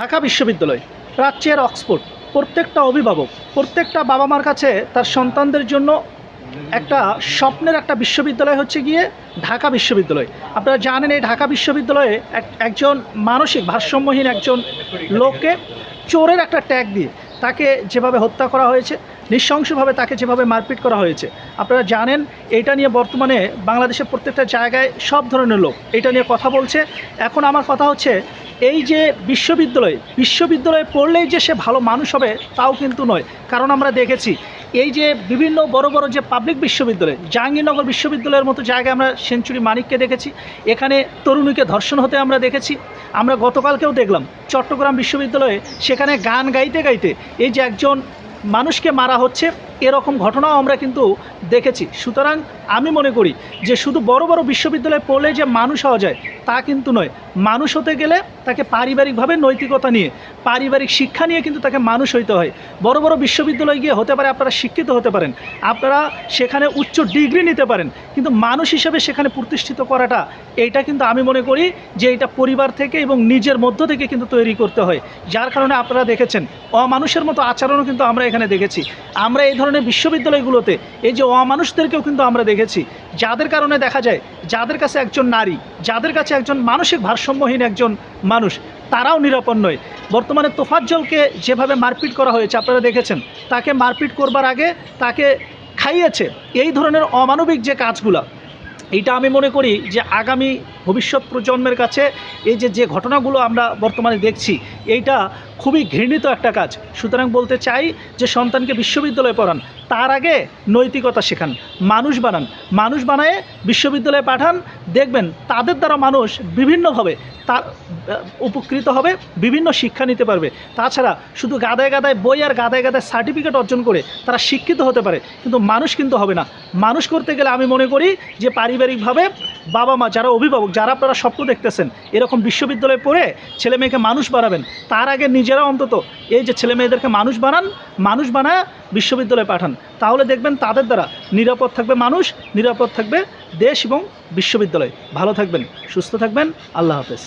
ঢাকা বিশ্ববিদ্যালয় প্রাচ্যের অক্সফোর্ড। প্রত্যেকটা অভিভাবক, প্রত্যেকটা বাবা মার কাছে তার সন্তানদের জন্য একটা স্বপ্নের একটা বিশ্ববিদ্যালয় হচ্ছে গিয়ে ঢাকা বিশ্ববিদ্যালয়। আপনারা জানেন এই ঢাকা বিশ্ববিদ্যালয়ে এক- একজন মানসিক ভারসাম্যহীন একজন লোককে চোরের একটা ট্যাগ দিয়ে তাকে যেভাবে হত্যা করা হয়েছে, নৃশংসভাবে তাকে যেভাবে মারপিট করা হয়েছে, আপনারা জানেন এটা নিয়ে বর্তমানে বাংলাদেশের প্রত্যেকটা জায়গায় সব ধরনের লোক এটা নিয়ে কথা বলছে। এখন আমার কথা হচ্ছে এই যে বিশ্ববিদ্যালয়, বিশ্ববিদ্যালয়ে পড়লেই যে সে ভালো মানুষ হবে তাও কিন্তু নয়। কারণ আমরা দেখেছি, এই যে বিভিন্ন বড় বড় যে পাবলিক বিশ্ববিদ্যালয়, জাহাঙ্গীরনগর বিশ্ববিদ্যালয়ের মতো জায়গায় আমরা সেঞ্চুরি মানিককে দেখেছি, এখানে তরুণীকে ধর্ষণ হতে আমরা দেখেছি। আমরা গতকালকেও দেখলাম, চট্টগ্রাম বিশ্ববিদ্যালয়ে সেখানে গান গাইতে গাইতে এই যে একজন মানুষকে মারা হচ্ছে, এরকম ঘটনাও আমরা কিন্তু দেখেছি। সুতরাং আমি মনে করি যে শুধু বড় বড় বিশ্ববিদ্যালয়ে পড়লে যে মানুষ হওয়া যায় তা কিন্তু নয়। মানুষ হতে গেলে তাকে পারিবারিকভাবে নৈতিকতা নিয়ে পারিবারিক শিক্ষা নিয়ে কিন্তু তাকে মানুষ হইতে হয়। বড় বড় বিশ্ববিদ্যালয়ে গিয়ে হতে পারে, আপনারা শিক্ষিত হতে পারেন। আপনারা সেখানে উচ্চ ডিগ্রি নিতে পারেন। কিন্তু মানুষ হিসেবে সেখানে প্রতিষ্ঠিত করাটা, এইটা কিন্তু আমি মনে করি যে এটা পরিবার থেকে এবং নিজের মধ্য থেকে কিন্তু তৈরি করতে হয়। যার কারণে আপনারা দেখেছেন, অমানুষের মতো আচরণও কিন্তু আমরা এখানে দেখেছি। আমরা এই ধরনের বিশ্ববিদ্যালয়গুলোতে, এই যে অমানুষদেরকেও কিন্তু আমরা দেখেছি। যাদের কারণে দেখা যায়, যাদের কাছে একজন নারী, যাদের কাছে একজন মানসিক ভারসাম্যহীন একজন মানুষ, তারাও নিরাপদ নয়। বর্তমানে তোফাজ্জলকে যেভাবে মারপিট করা হয়েছে, আপনারা দেখেছেন, তাকে মারপিট করবার আগে তাকে খাইয়েছে। এই ধরনের অমানবিক যে কাজগুলা এটা আমি মনে করি যে আগামী ভবিষ্যৎ প্রজন্মের কাছে এই যে যে ঘটনাগুলো আমরা বর্তমানে দেখছি, এইটা খুবই ঘৃণিত একটা কাজ। সুতরাং বলতে চাই যে, সন্তানকে বিশ্ববিদ্যালয়ে পড়ান, তার আগে নৈতিকতা শেখান, মানুষ বানান। মানুষ বানায় বিশ্ববিদ্যালয়ে পাঠান, দেখবেন তাদের দ্বারা মানুষ বিভিন্নভাবে তার উপকৃত হবে, বিভিন্ন শিক্ষা নিতে পারবে। তাছাড়া শুধু গাদায় গাদায় বই আর গাদায় গাদায় সার্টিফিকেট অর্জন করে তারা শিক্ষিত হতে পারে, কিন্তু মানুষ কিন্তু হবে না। মানুষ করতে গেলে আমি মনে করি যে, পারিবারিকভাবে বাবা মা যারা অভিভাবক যারা আপনারা স্বপ্ন দেখতেছেন, এরকম বিশ্ববিদ্যালয়ে পড়ে ছেলে মেয়েকে মানুষ বানাবেন, তার আগে নিজেরা অন্তত এই যে ছেলে মেয়েদেরকে মানুষ বানান, মানুষ বানায় বিশ্ববিদ্যালয়ে পাঠান। তাহলে দেখবেন তাদের দ্বারা নিরাপদ থাকবে মানুষ, নিরাপদ থাকবে দেশ এবং বিশ্ববিদ্যালয়। ভালো থাকবেন, সুস্থ থাকবেন, আল্লাহ হাফেজ।